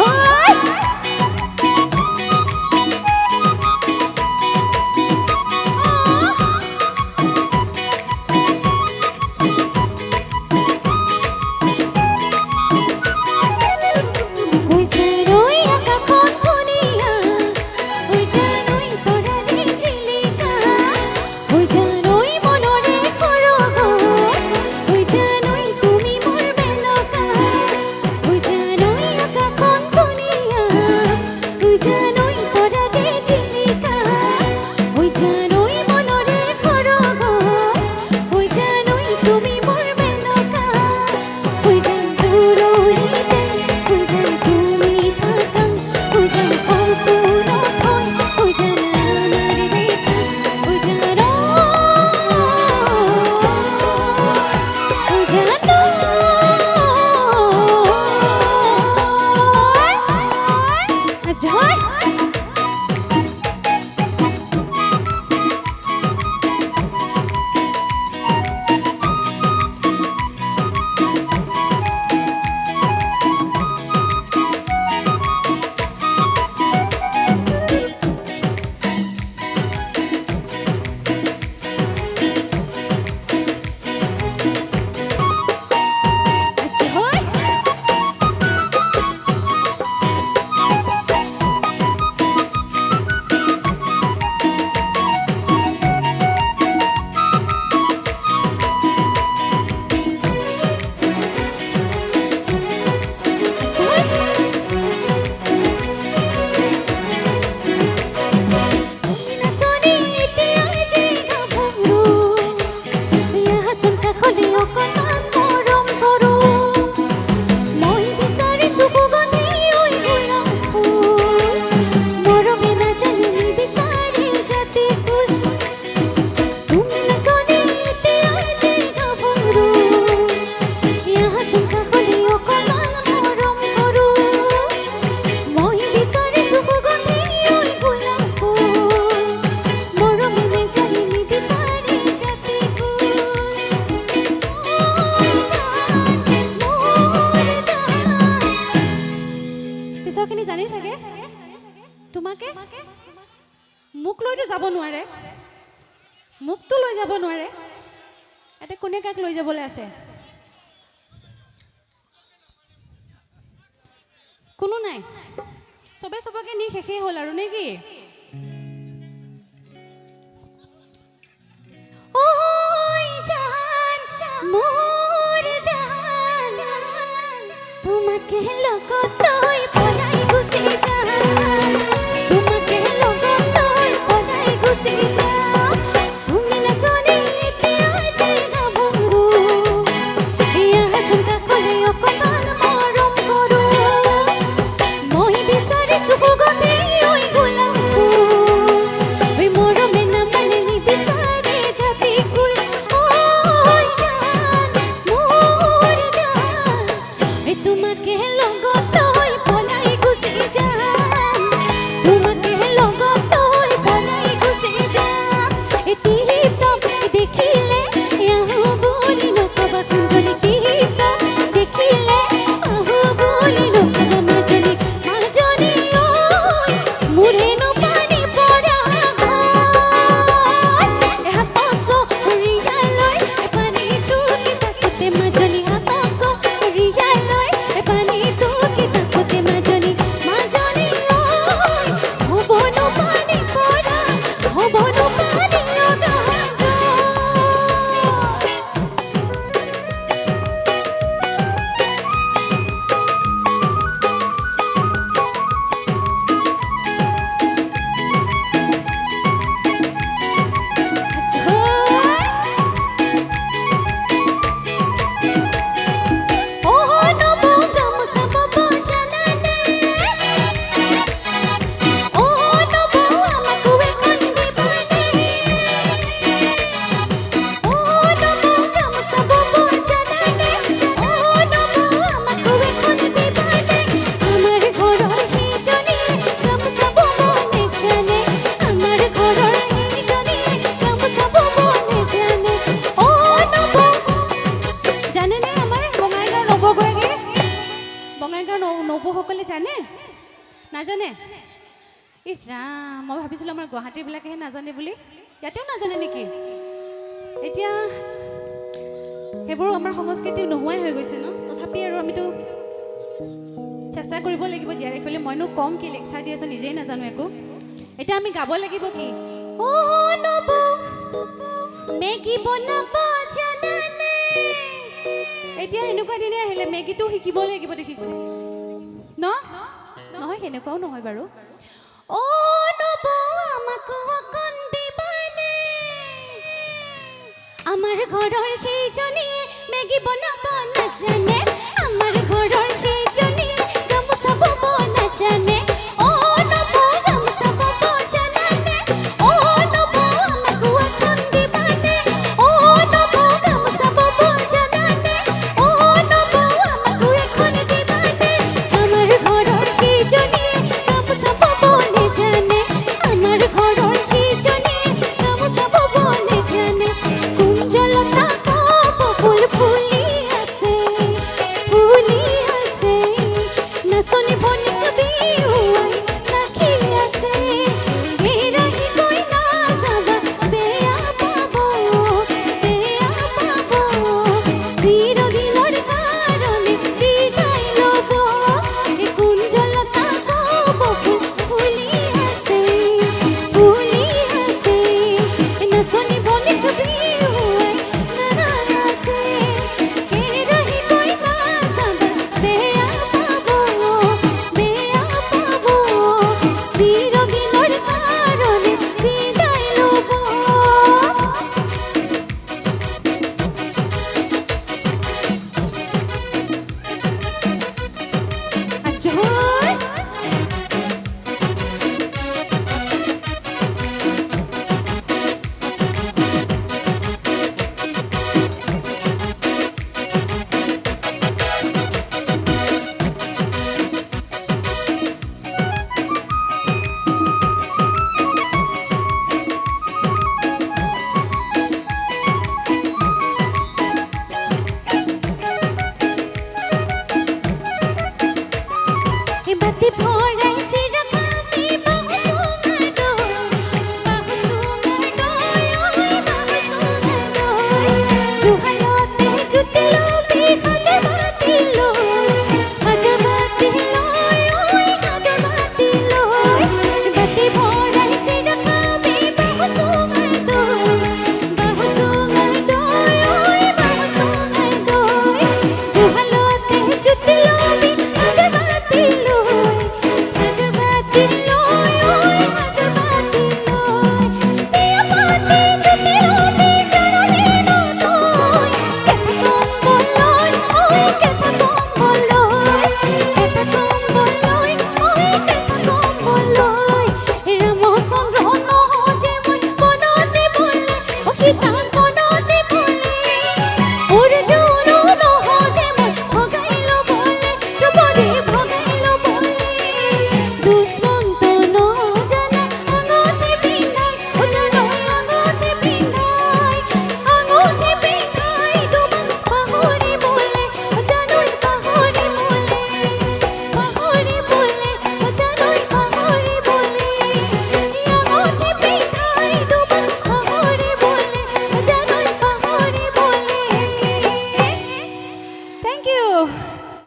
Oh! চাগে? তোমাকে? মোক লৈতো যাব নোৱাৰে। মোকতো লৈ যাব নোৱাৰে। ইয়াতে কোনে কাক লৈ যাবলৈ আছে? কোনো নাই। চবে চবকে নি শেষেই হ'ল আৰু নে কি? তোমাকে লগত ইছ ৰাম মই ভাবিছিলোঁ আমাৰ গুৱাহাটীবিলাকেহে নাজানে বুলি। ইয়াতেও নাজানে নেকি? এতিয়া সেইবোৰ আমাৰ সংস্কৃতি নোহোৱাই হৈ গৈছে ন? তথাপি আৰু আমিতো চেষ্টা কৰিব লাগিব জীয়াই ৰাখিবলৈ। মইনো কম কি লেকচাৰ দি আছোঁ নিজেই নাজানো একো। এতিয়া আমি গাব লাগিব কি? এতিয়া এনেকুৱা দিনে আহিলে মেগীটো শিকিব লাগিব দেখিছোঁ। ন? নহয় সেনেকুৱাও নহয় বাৰু। আমাৰ ঘৰৰ সেইজনীয়ে মেগী বনাব নাজানে